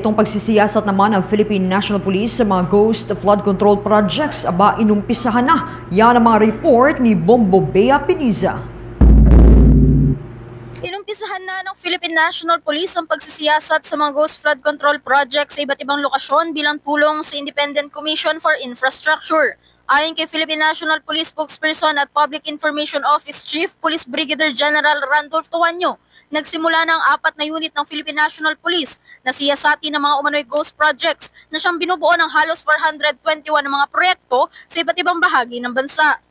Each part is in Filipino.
Itong pagsisiyasat naman ng Philippine National Police sa mga ghost flood control projects, aba inumpisahan na. Yan ang mga report ni Bombo Bea Piniza. Inumpisahan na ng Philippine National Police ang pagsisiyasat sa mga ghost flood control projects sa iba't ibang lokasyon bilang tulong sa Independent Commission for Infrastructure. Ayon kay Philippine National Police spokesperson at Public Information Office Chief Police Brigadier General Randolph Tuanyo, nagsimula na ang apat na unit ng Philippine National Police na siyasati ng mga umano'y ghost projects na siyang binubuo ng halos 421 na mga proyekto sa iba't ibang bahagi ng bansa.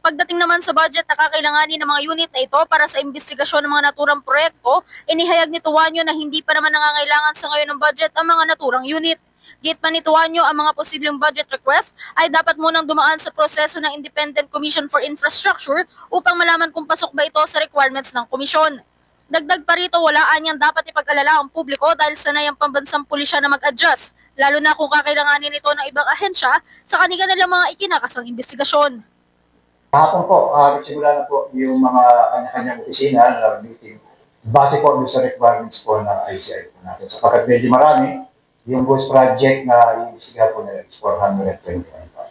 Pagdating naman sa budget na kakailanganin ng mga unit na ito para sa investigasyon ng mga naturang proyekto, inihayag ni Tuwanyo na hindi pa naman nangangailangan sa ngayon ng budget ang mga naturang unit. Git pa ni Tuwanyo ang mga posibleng budget request ay dapat munang dumaan sa proseso ng Independent Commission for Infrastructure upang malaman kung pasok ba ito sa requirements ng komisyon. Dagdag pa rito, wala anyang dapat ipag-alala ang publiko dahil sanay ang pambansang pulisya na mag-adjust, lalo na kung kakailanganin ito ng ibang ahensya sa kanila nilang mga ikinakasang investigasyon. Kahapon po, uh, nagsimula na po yung mga kanya-kanyang opisina na meeting base po sa requirements po ng ICI natin. Sapagkat medyo marami, yung ghost project na iimbestigahan po nila is 421 pa.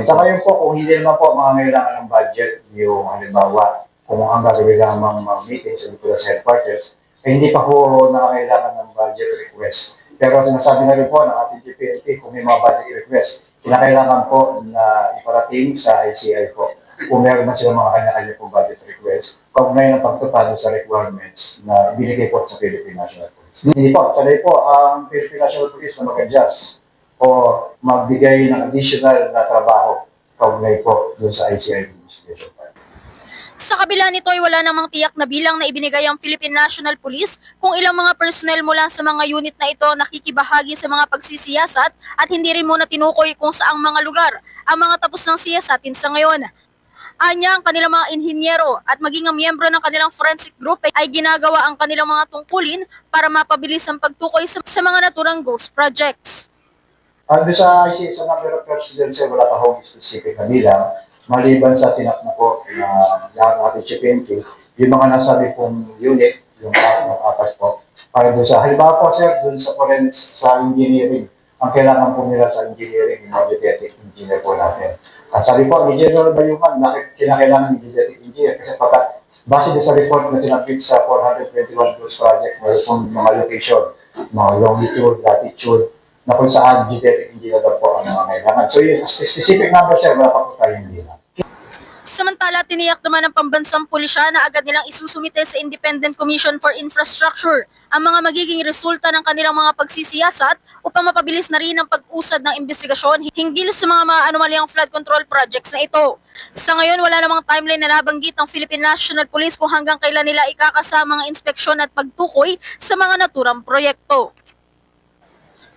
Sa ngayon po, kung hindi naman po mga ngailangan ng budget, yung halimbawa, kung ang gagawin lamang mga meetings sa Nicolas Headquarters, eh, hindi pa po nakakailangan ng budget request. Pero sinasabi na rin po ng ating GPNP kung may mga budget request, kinakailangan po na iparating sa ICI po kung meron na sila mga kanya-kanya pong budget request, kaugnay ng pagtupad sa requirements na binigay po sa Philippine National Police. Hindi po, sanay po ang Philippine National Police na mag-adjust o magbigay ng additional na trabaho kaugnay po doon sa ICI investigation. Sa kabila nito ay wala namang tiyak na bilang na ibinigay ang Philippine National Police kung ilang mga personnel mula sa mga unit na ito nakikibahagi sa mga pagsisiyasat at hindi rin muna tinukoy kung saang mga lugar ang mga tapos ng siyasatin sa ngayon. Anya ang kanilang mga inhinyero at maging ang miyembro ng kanilang forensic group ay ginagawa ang kanilang mga tungkulin para mapabilis ang pagtukoy sa, sa mga naturang ghost projects. Doon sa ICI, sa number of sir, wala pa hong specific na bilang, maliban sa tinak na po na lahat ating CPNP, yung mga nasabi pong unit, yung apat po, para sa, halimbawa po sir, doon sa forensic, sa engineering, ang kailangan po nila sa engineering, yung genetic engineer po natin. At sabi po, ni General Bayuman, bakit kinakailangan ng genetic engineer? Kasi pagka, base sa report na sinabit sa 421 Cruise Project, mayroon pong mga location, mga longitude, latitude, na kung saan genetic engineer daw po ang mga kailangan. So yung specific number, sir, wala pa po tayong bilang. Samantala, tiniyak naman ng pambansang pulisya na agad nilang isusumite sa Independent Commission for Infrastructure ang mga magiging resulta ng kanilang mga pagsisiyasat upang mapabilis na rin ang pag-usad ng investigasyon hinggil sa mga maaanomalyang flood control projects na ito. Sa ngayon, wala namang timeline na nabanggit ng Philippine National Police kung hanggang kailan nila ikakasama ang inspeksyon at pagtukoy sa mga naturang proyekto.